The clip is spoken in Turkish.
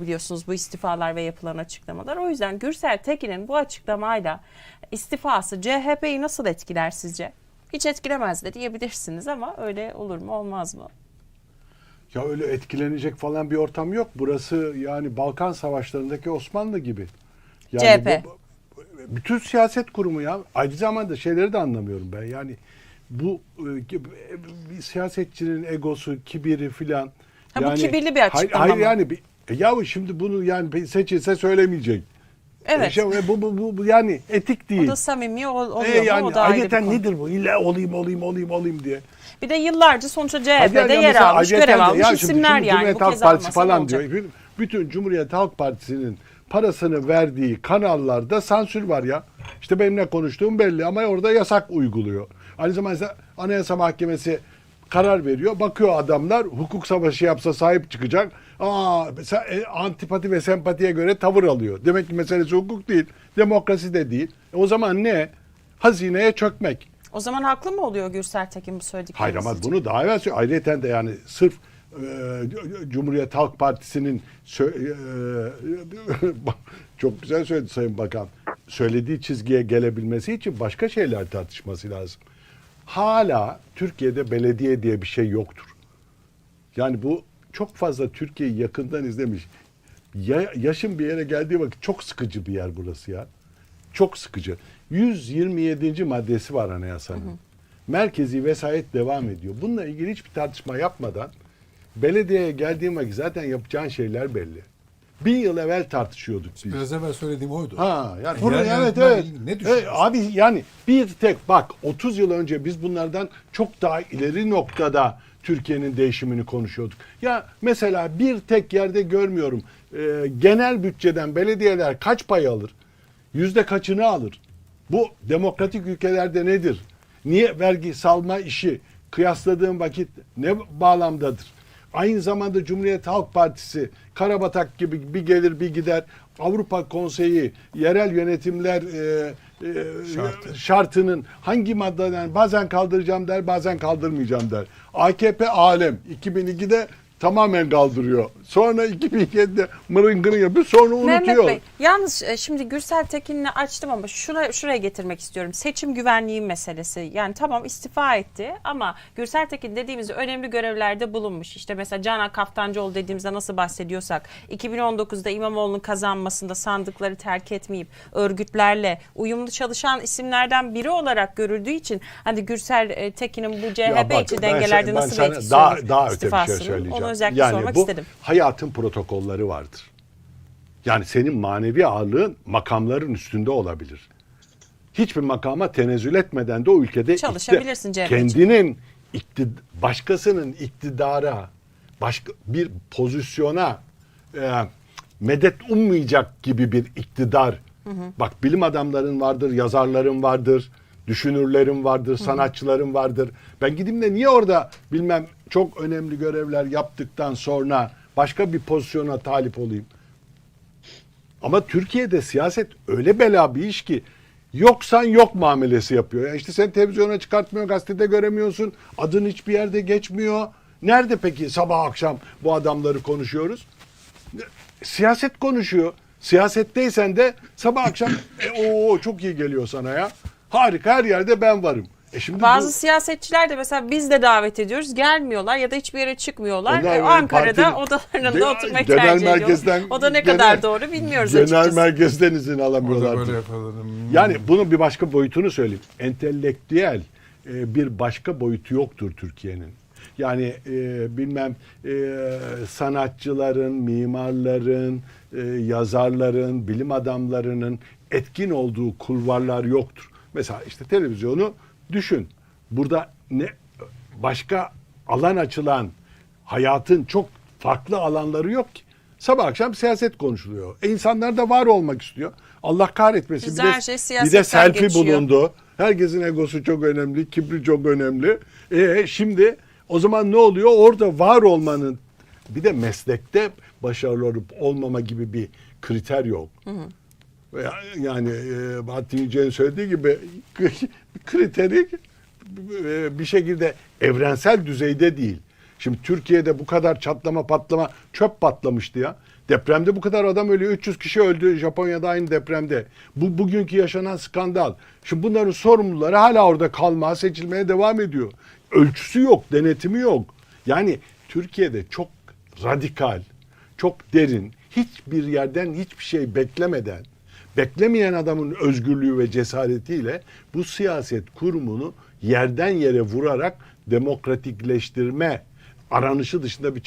biliyorsunuz bu istifalar ve yapılan açıklamalar. O yüzden Gürsel Tekin'in bu açıklamayla istifası CHP'yi nasıl etkiler sizce? Hiç etkilemez de diyebilirsiniz ama öyle olur mu olmaz mı? Ya öyle etkilenecek falan bir ortam yok. Burası yani Balkan Savaşları'ndaki Osmanlı gibi. Yani CHP. bu- bütün siyaset kurumu ya. Aynı zamanda şeyleri de anlamıyorum ben. Yani bu e, bir siyasetçinin egosu, kibiri filan. Ha, bu kibirli bir açıklama Hayır, hayır yani bir, e, yahu şimdi bunu yani seçilse söylemeyecek. Evet. E, şey, e, bu, bu, bu, bu yani etik değil. O da samimi ol- oluyor E, mu? yani O da ayrı bir nedir bu? İlla olayım olayım olayım olayım diye. Bir de yıllarca sonuçta CHP'de yani yer almış, görev almış ya şimdi- isimler şimdi yani. Cumhuriyet Bu Halk Partisi falan diyor. Bütün- Cumhuriyet Halk Partisi'nin parasını verdiği kanallarda sansür var ya. İşte benim ne konuştuğum belli ama orada yasak uyguluyor. Aynı zamanda Anayasa Mahkemesi karar veriyor. Bakıyor adamlar hukuk savaşı yapsa sahip çıkacak. Aa, mesela, e, antipati ve sempatiye göre tavır alıyor. Demek ki meselesi hukuk değil. Demokrasi de değil. E, o zaman ne? Hazineye çökmek. O zaman haklı mı oluyor Gürsel Tekin bu söyledikleriniz Hayır ama için? bunu daha evvel söylüyor. Ayrıca de yani sırf e, Cumhuriyet Halk Partisi'nin sö- e, çok güzel söyledi Sayın Bakan. Söylediği çizgiye gelebilmesi için başka şeyler tartışması lazım. Hala Türkiye'de belediye diye bir şey yoktur. Yani bu çok fazla Türkiye'yi yakından izlemiş. Ya, yaşın bir yere geldiği vakit çok sıkıcı bir yer burası ya. Çok sıkıcı. 127. maddesi var anayasanın. Merkezi vesayet devam ediyor. Bununla ilgili hiçbir tartışma yapmadan belediyeye geldiğim vakit zaten yapacağın şeyler belli. Bin yıl evvel tartışıyorduk biz. Biraz evvel söylediğim oydu. Ha yani bunu evet yönetimle evet. ilgili ne Evet, düşünüyorsun? abi yani bir tek bak 30 yıl önce biz bunlardan çok daha ileri noktada Türkiye'nin değişimini konuşuyorduk. Ya mesela bir tek yerde görmüyorum. Ee, genel bütçeden belediyeler kaç pay alır? Yüzde kaçını alır? Bu demokratik ülkelerde nedir? Niye vergi salma işi kıyasladığım vakit ne bağlamdadır? Aynı zamanda Cumhuriyet Halk Partisi Karabatak gibi bir gelir bir gider. Avrupa Konseyi yerel yönetimler e, e, Şartı. şartının hangi maddeden bazen kaldıracağım der bazen kaldırmayacağım der. AKP alem 2002'de tamamen kaldırıyor. Sonra 2007'de mırıngını yapıyor sonra Mehmet unutuyor. Bey, yalnız e, şimdi Gürsel Tekin'le açtım ama şuna, şuraya getirmek istiyorum. Seçim güvenliği meselesi. Yani tamam istifa etti ama Gürsel Tekin dediğimizde önemli görevlerde bulunmuş. İşte mesela Canan Kaftancıoğlu dediğimizde nasıl bahsediyorsak 2019'da İmamoğlu'nun kazanmasında sandıkları terk etmeyip örgütlerle uyumlu çalışan isimlerden biri olarak görüldüğü için hani Gürsel e, Tekin'in bu CHP içi ben dengelerde sen- ben nasıl bir etkisi daha, olur daha öte bir şey söyleyeceğim. Onu özellikle yani sormak bu istedim. hayatın protokolleri vardır. Yani senin manevi ağırlığın makamların üstünde olabilir. Hiçbir makama tenezzül etmeden de o ülkede Çalışabilirsin ikti- kendinin iktid başkasının iktidara başka bir pozisyona e, medet ummayacak gibi bir iktidar. Bak bilim adamların vardır, yazarların vardır, düşünürlerin vardır, sanatçıların vardır. Ben gideyim de niye orada bilmem çok önemli görevler yaptıktan sonra başka bir pozisyona talip olayım? Ama Türkiye'de siyaset öyle bela bir iş ki yoksan yok muamelesi yapıyor. Yani işte sen televizyona çıkartmıyor, gazetede göremiyorsun, adın hiçbir yerde geçmiyor. Nerede peki sabah akşam bu adamları konuşuyoruz? Siyaset konuşuyor. Siyasetteysen de sabah akşam e, o çok iyi geliyor sana ya. Harika her yerde ben varım. E şimdi Bazı bu- siyasetçiler de mesela biz de davet ediyoruz gelmiyorlar ya da hiçbir yere çıkmıyorlar. Onlar E, Ankara'da partinin- odalarında Genel- oturmayı genel tercih merkezden- ediyorlar. O da ne genel- kadar doğru bilmiyoruz Genel açıkçası. merkezden izin Orada alamıyorlar. böyle. Yani bunun bir başka boyutunu söyleyeyim. Entelektüel e, bir başka boyutu yoktur Türkiye'nin. Yani e, bilmem e, sanatçıların, mimarların, e, yazarların, bilim adamlarının etkin olduğu kulvarlar yoktur. Mesela işte televizyonu düşün. Burada ne başka alan açılan hayatın çok farklı alanları yok ki. Sabah akşam siyaset konuşuluyor. E insanlar da var olmak istiyor. Allah kahretmesin. Bizde bir de, şey bir de selfie geçiyor. bulundu. Herkesin egosu çok önemli, kibri çok önemli. E şimdi o zaman ne oluyor? Orada var olmanın bir de meslekte başarılı olup olmama gibi bir kriter yok. Ya- Yani e, Bahattin Yücel'in söylediği gibi kriteri e, bir şekilde evrensel düzeyde değil. Şimdi Türkiye'de bu kadar çatlama patlama çöp patlamıştı ya. Depremde bu kadar adam ölüyor. 300 kişi öldü Japonya'da aynı depremde. Bu bugünkü yaşanan skandal. Şimdi bunların sorumluları hala orada kalmaya, seçilmeye devam ediyor. Ölçüsü yok, denetimi yok. Yani Türkiye'de çok radikal, çok derin, hiçbir yerden hiçbir şey beklemeden, beklemeyen adamın özgürlüğü ve cesaretiyle bu siyaset kurumunu yerden yere vurarak demokratikleştirme aranışı dışında bir